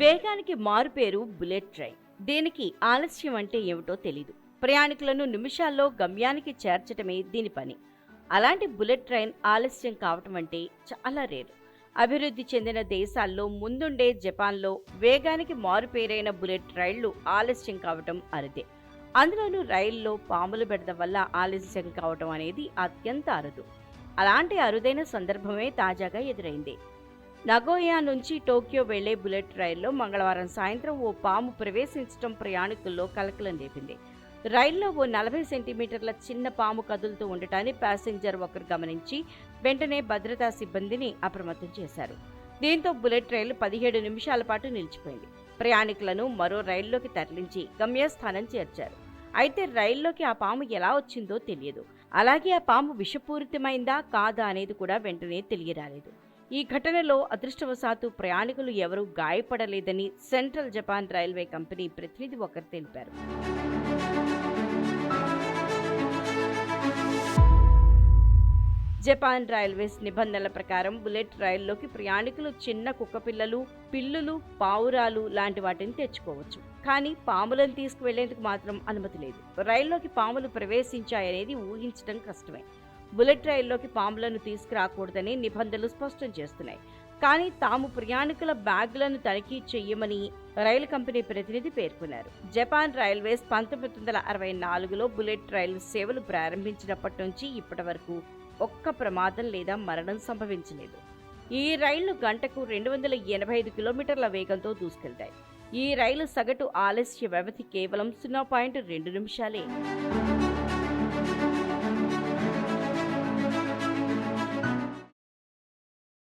వేగానికి మారుపేరు bullet train. దీనికి ఆలస్యం అంటే ఏమిటో తెలీదు. ప్రయాణికులను నిమిషాల్లో గమ్యానికి చేర్చటమే దీని పని. అలాంటి బుల్లెట్ ట్రైన్ ఆలస్యం కావటం అంటే చాలా రేరు. అభివృద్ధి చెందిన దేశాల్లో ముందుండే జపాన్లో వేగానికి మారుపేరైన బుల్లెట్ రైళ్ళు ఆలస్యం కావటం అరుదే. అందులోనూ రైల్లో పాములు బెడద వల్ల ఆలస్యం కావటం అనేది అత్యంత అరుదు. అలాంటి అరుదైన సందర్భమే తాజాగా ఎదురైంది. నగోయా నుంచి టోక్యో వెళ్ళే బుల్లెట్ రైల్లో మంగళవారం సాయంత్రం ఓ పాము ప్రవేశించడం ప్రయాణికుల్లో కలకలం రేపింది. రైల్లో ఓ నలభై సెంటీమీటర్ల చిన్న పాము కదులుతూ ఉండటాన్ని ప్యాసింజర్ ఒకరు గమనించి వెంటనే భద్రతా సిబ్బందిని అప్రమత్తం చేశారు. దీంతో బుల్లెట్ రైలు పదిహేడు నిమిషాల పాటు నిలిచిపోయింది. ప్రయాణికులను మరో రైల్లోకి తరలించి గమ్యస్థానం చేర్చారు. అయితే రైల్లోకి ఆ పాము ఎలా వచ్చిందో తెలియదు. అలాగే ఆ పాము విషపూరితమైందా కాదా అనేది కూడా వెంటనే తెలియరాలేదు. ఈ ఘటనలో అదృష్టవశాత్తు ప్రయాణికులు ఎవరూ గాయపడలేదని సెంట్రల్ జపాన్ రైల్వే కంపెనీ ప్రతినిధి ఒకరు తెలిపారు. జపాన్ రైల్వేస్ నిబంధనల ప్రకారం బుల్లెట్ రైల్లోకి ప్రయాణికులు చిన్న కుక్కపిల్లలు పిల్లులు పావురాలు లాంటి వాటిని తెచ్చుకోవచ్చు. కానీ పాములను తీసుకువెళ్ళేందుకు మాత్రం అనుమతి లేదు. రైల్లోకి పాములు ప్రవేశించాయనేది ఊహించడం కష్టమే. బుల్లెట్ రైల్లోకి పాములను తీసుకురాకూడదని నిబంధనలు స్పష్టం చేస్తున్నాయి. కానీ తాము ప్రయాణికుల బ్యాగులను తనిఖీ చెయ్యమని రైలు కంపెనీ ప్రతినిధి పేర్కొన్నారు. జపాన్ రైల్వేస్ పంతొమ్మిది వందల అరవై నాలుగులో బుల్లెట్ రైలు సేవలు ప్రారంభించినప్పటి నుంచి ఇప్పటి వరకు ఒక్క ప్రమాదం లేదా మరణం సంభవించలేదు. ఈ రైళ్ళు గంటకు రెండు వందల ఎనభై ఐదు కిలోమీటర్ల వేగంతో దూసుకెళ్తాయి. ఈ రైలు సగటు ఆలస్య వ్యవధి కేవలం సున్నా పాయింట్ రెండు నిమిషాలే.